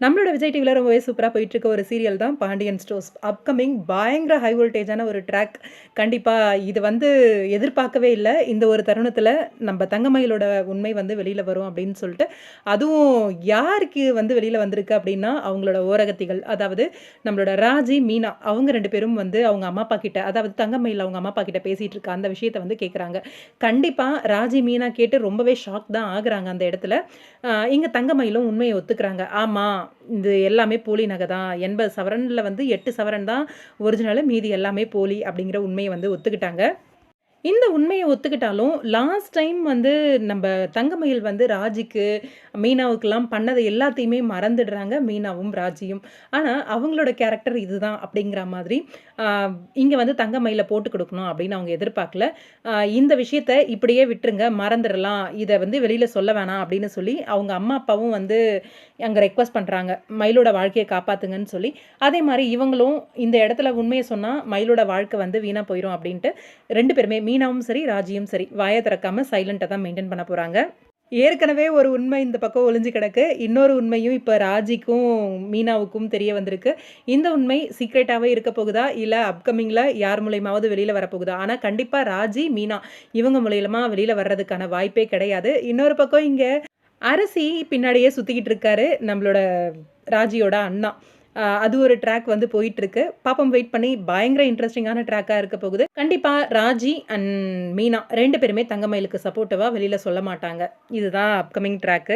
நம்மளோட விஜய் டிவியில் ரொம்பவே சூப்பராக போயிட்டுருக்க ஒரு சீரியல் தான் பாண்டியன் ஸ்டோர்ஸ் அப்கமிங் பயங்கர ஹை வோல்டேஜான ஒரு ட்ராக் கண்டிப்பாக இது வந்து எதிர்பார்க்கவே இல்லை. இந்த ஒரு தருணத்தில் நம்ம தங்கமயிலோட உண்மை வந்து வெளியில் வரும் அப்படின்னு சொல்லிட்டு அதுவும் யாருக்கு வந்து வெளியில் வந்திருக்கு அப்படின்னா அவங்களோட ஓரகத்திகள். அதாவது நம்மளோட ராஜி மீனா அவங்க ரெண்டு பேரும் வந்து அவங்க அம்மா அப்பா கிட்ட அதாவது தங்கமயில் அவங்க அம்மா அப்பா கிட்ட பேசிகிட்டு இருக்க அந்த விஷயத்தை வந்து கேட்குறாங்க கண்டிப்பாக ராஜி மீனா கேட்டு ரொம்பவே ஷாக் தான் ஆகுறாங்க அந்த இடத்துல. இங்கே தங்கமயிலும் உண்மையை ஒத்துக்கிறாங்க. ஆமாம் இது எல்லாமே போலி நகை தான். எண்பது சவரனில் வந்து எட்டு சவரன் தான். ஒரிஜினலு மீதி எல்லாமே போலி அப்படிங்கிற உண்மையை வந்து ஒத்துக்கிட்டாங்க. இந்த உண்மையை ஒத்துக்கிட்டாலும் லாஸ்ட் டைம் வந்து நம்ம தங்கமயில் வந்து ராஜிக்கு மீனாவுக்கெல்லாம் பண்ணதை எல்லாத்தையுமே மறந்துடுறாங்க மீனாவும் ராஜியும். ஆனால் அவங்களோட கேரக்டர் இதுதான் அப்படிங்கிற மாதிரி இங்கே வந்து தங்கமயில போட்டு கொடுக்கணும் அப்படின்னு அவங்க எதிர்பார்க்கல. இந்த விஷயத்த இப்படியே விட்டுருங்க மறந்துடலாம் இதை வந்து வெளியில் சொல்ல வேணாம் அப்படின்னு சொல்லி அவங்க அம்மா அப்பாவும் வந்து அங்கே ரெக்வஸ்ட் பண்ணுறாங்க மயிலோட வாழ்க்கையை காப்பாற்றுங்கன்னு சொல்லி. அதே மாதிரி இவங்களும் இந்த இடத்துல உண்மையை சொன்னால் மயிலோட வாழ்க்கை வந்து வீணாக போயிடும் அப்படின்ட்டு ரெண்டு பேருமே மீன் மீனாவும் சரி ராஜியும் சரி வாயை திறக்காமல் சைலண்ட்டாக தான் மெயின்டைன் பண்ண போகிறாங்க ஏற்கனவே ஒரு உண்மை இந்த பக்கம் ஒளிஞ்சு கிடக்கு. இன்னொரு உண்மையும் இப்போ ராஜிக்கும் மீனாவுக்கும் தெரிய வந்திருக்கு. இந்த உண்மை சீக்ரெட்டாகவே இருக்க போகுதா? இல்லை அப்கமிங்கில் யார் மூலயமாவது வெளியில் வரப்போகுதா ஆனால் கண்டிப்பாக ராஜி மீனா இவங்க மூலயமா வெளியில் வர்றதுக்கான வாய்ப்பே கிடையாது. இன்னொரு பக்கம் இங்கே அரசி பின்னாடியே சுற்றிக்கிட்டு இருக்காரு நம்மளோட ராஜியோட அண்ணா. அது ஒரு ட்ராக் வந்து போயிட்டு இருக்கு பாப்பம் வெயிட் பண்ணி. பயங்கர இன்ட்ரெஸ்டிங்கான ட்ராக்காக இருக்க போகுது. கண்டிப்பாக ராஜி அண்ட் மீனா ரெண்டு பேருமே தங்கமயிலுக்கு சப்போர்ட்டிவாக வெளியில் சொல்ல மாட்டாங்க. இதுதான் அப்கமிங் ட்ராக்கு